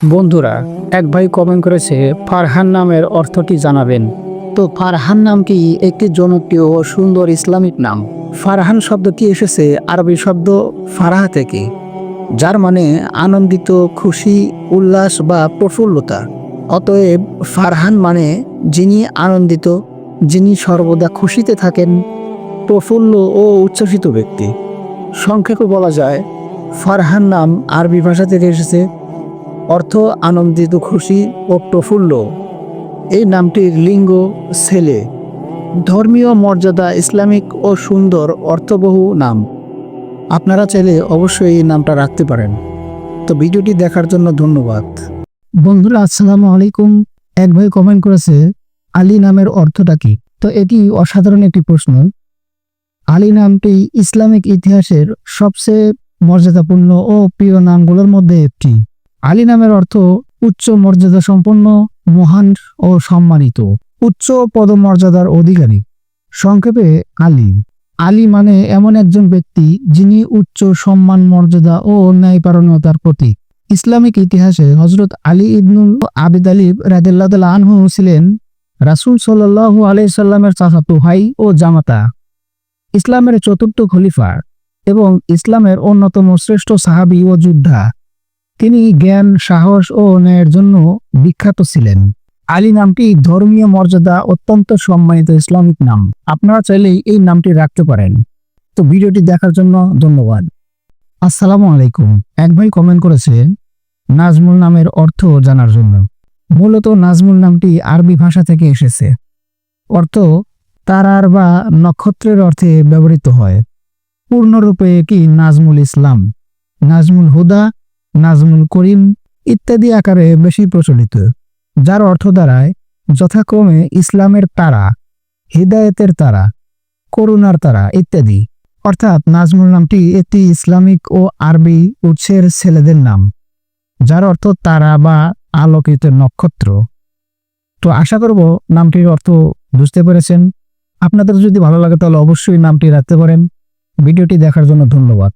বন্ধুরা এক ভাই কমেন্ট করেছে ফারহান নামের অর্থটি জানাবেন। তো ফারহান নামটি একটি জনপ্রিয় ও সুন্দর ইসলামিক নাম। ফারহান শব্দটি এসেছে আরবি শব্দ ফারাহা থেকে যার মানে আনন্দিত খুশি উল্লাস বা প্রফুল্লতা। অতএব ফারহান মানে যিনি আনন্দিত যিনি সর্বদা খুশিতে থাকেন প্রফুল্ল ও উচ্ছ্বসিত ব্যক্তি। সংক্ষেপে বলা যায় ফারহান নাম আরবি ভাষা থেকে এসেছে অর্থ আনন্দিত, খুশি ও প্রফুল্ল। এই নামটির লিঙ্গ ছেলে। ধর্মীয় মর্যাদা ইসলামিক ও সুন্দর অর্থবহু নাম। আপনারা চাইলে অবশ্যই এই নামটা রাখতে পারেন। তো ভিডিওটি দেখার জন্য ধন্যবাদ। বন্ধুরা, আসসালামু আলাইকুম। এক ভাই কমেন্ট করেছে, আলী নামের অর্থটা কি? তো এটি অসাধারণ একটি প্রশ্ন। আলী নামটি ইসলামিক ইতিহাসের সবচেয়ে মর্যাদাপূর্ণ ও প্রিয় নামগুলোর মধ্যে একটি। আলী নামের অর্থ উচ্চ মর্যাদা সম্পন্ন, মহান ও সম্মানিত, উচ্চ পদমর্যাদার অধিকারী। সংক্ষেপে আলী। আলী মানে এমন একজন ব্যক্তি যিনি উচ্চ সম্মান, মর্যাদা ও ন্যায়পারণতার প্রতীক। ইসলামিক ইতিহাসে হজরত আলী ইবনুল আবিদ আলিব রাদিল্লাহ আনহু ছিলেন রাসুল সাল্লাহু আলাইসাল্লামের চাচাতো ভাই ও জামাতা। ইসলামের চতুর্থ খলিফা এবং ইসলামের অন্যতম শ্রেষ্ঠ সাহাবী ও যোদ্ধা। তিনি জ্ঞান, সাহস ও ন্যায়ের জন্য বিখ্যাত ছিলেন। আলী নামটি ধর্মীয় মর্যাদা অত্যন্ত সম্মানিত ইসলামিক নাম। আপনারা চাইলেই এই নামটি রাখতে পারেন। তো ভিডিওটি দেখার জন্য ধন্যবাদ। আসসালামু আলাইকুম। এক ভাই কমেন্ট করেছে, নাজমুল নামের অর্থ জানার জন্য। মূলত নাজমুল নামটি আরবি ভাষা থেকে এসেছে। অর্থ তারার বা নক্ষত্রের অর্থে ব্যবহৃত হয়। পূর্ণরূপে কি নাজমুল ইসলাম? নাজমুল হুদা নাজমুল করিম ইত্যাদি আকারে বেশি প্রচলিত, যার অর্থ দাঁড়ায় যথাক্রমে ইসলামের তারা, হৃদায়তের তারা, করুণার তারা ইত্যাদি। অর্থাৎ নাজমুল নামটি একটি ইসলামিক ও আরবি উৎসের ছেলেদের নাম, যার অর্থ তারা বা আলোকিত নক্ষত্র। তো আশা করব নামটির অর্থ বুঝতে পেরেছেন। আপনাদের যদি ভালো লাগে তাহলে অবশ্যই নামটি রাখতে পারেন। ভিডিওটি দেখার জন্য ধন্যবাদ।